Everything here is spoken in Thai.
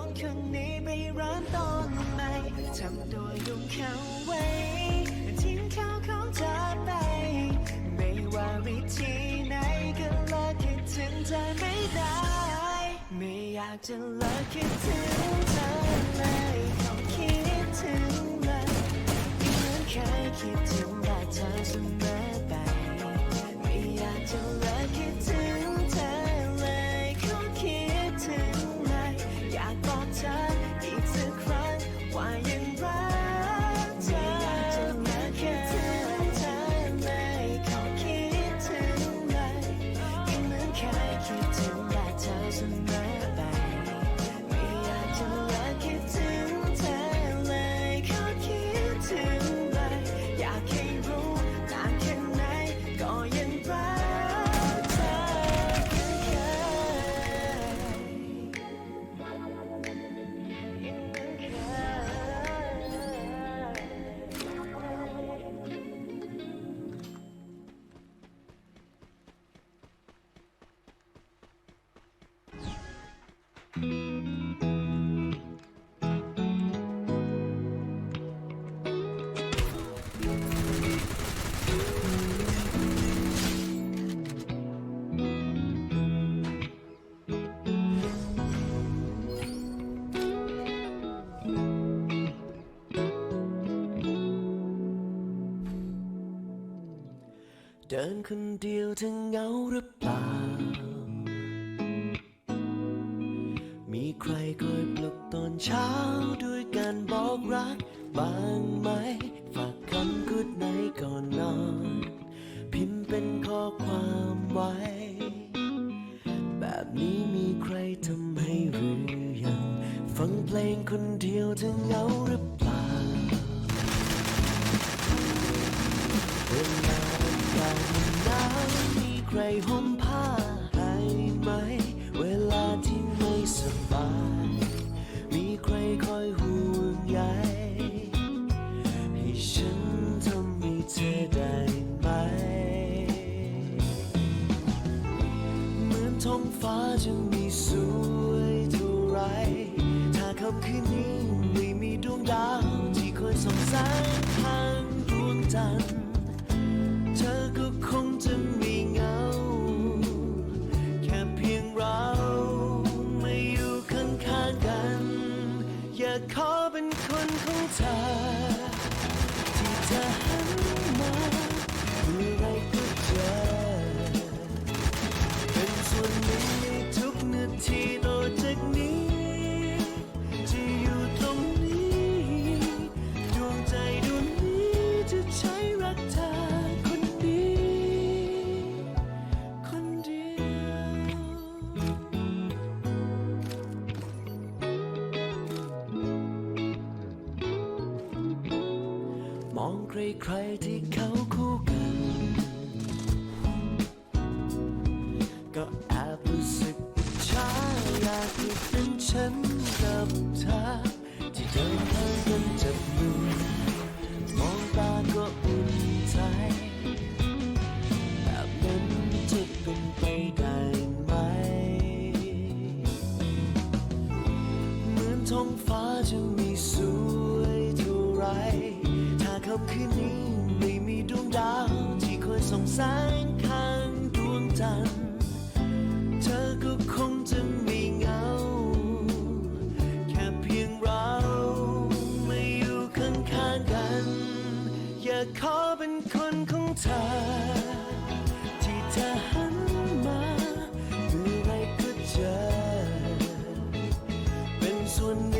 องคนนี้ไปร้านตอนใหม่ทำตัวยุ่งเขาไว้ทิ้งเขาเขาจะไป ไม่ว่าวิธีไหนก็เลิกคิดถึงเธอไม่ได้ ไม่อยากจะเลิกคิดถึงเธอเลย เดินคนเดียวเธอเหงาหรือเปล่า มีใครคอยปลุกตอนเช้าด้วยการบอกรักบ้างไหม ฝากคำกุดในก่อนนอน พิมพ์เป็นข้อความไว้ แบบนี้มีใครทำให้หรือยัง ฟังเพลงคนเดียวเธอเหงาหรือ ใครห่มผ้าให้ไหม เวลาที่ไม่สบาย มีใครคอยห่วงใยให้ฉันทำให้เธอได้ไหม เหมือนท้องฟ้าจะมีสวยเท่าไร ถ้าคำคืนนี้ไม่มีดวงดาวที่คอยส่องแสงทางากขอเป็นคนของเธอ ที่เธอหันมา ใครๆที่เขาคู่กัน ก็แอบรู้สึกอิจฉาอยากเป็นฉันกับเธอที่เดินทางกันจับมือมองตาก็อุ่นใจแบบนั้นจะเป็นไปได้ไหม เหมือนท้องฟ้าจะมีสวยเท่าไร ค่ำคืนนี้ไม่มีดวงดาวที่คอยส่องแสงข้างดวงจันทร์เธอก็คงจะไมีเหงา แค่เพียงเราไม่อยู่ข้างๆกัน อยากขอเป็นคนของเธอ ที่เธอหันมาเมื่อไรก็เจอ เป็นส่วนหนึ่ง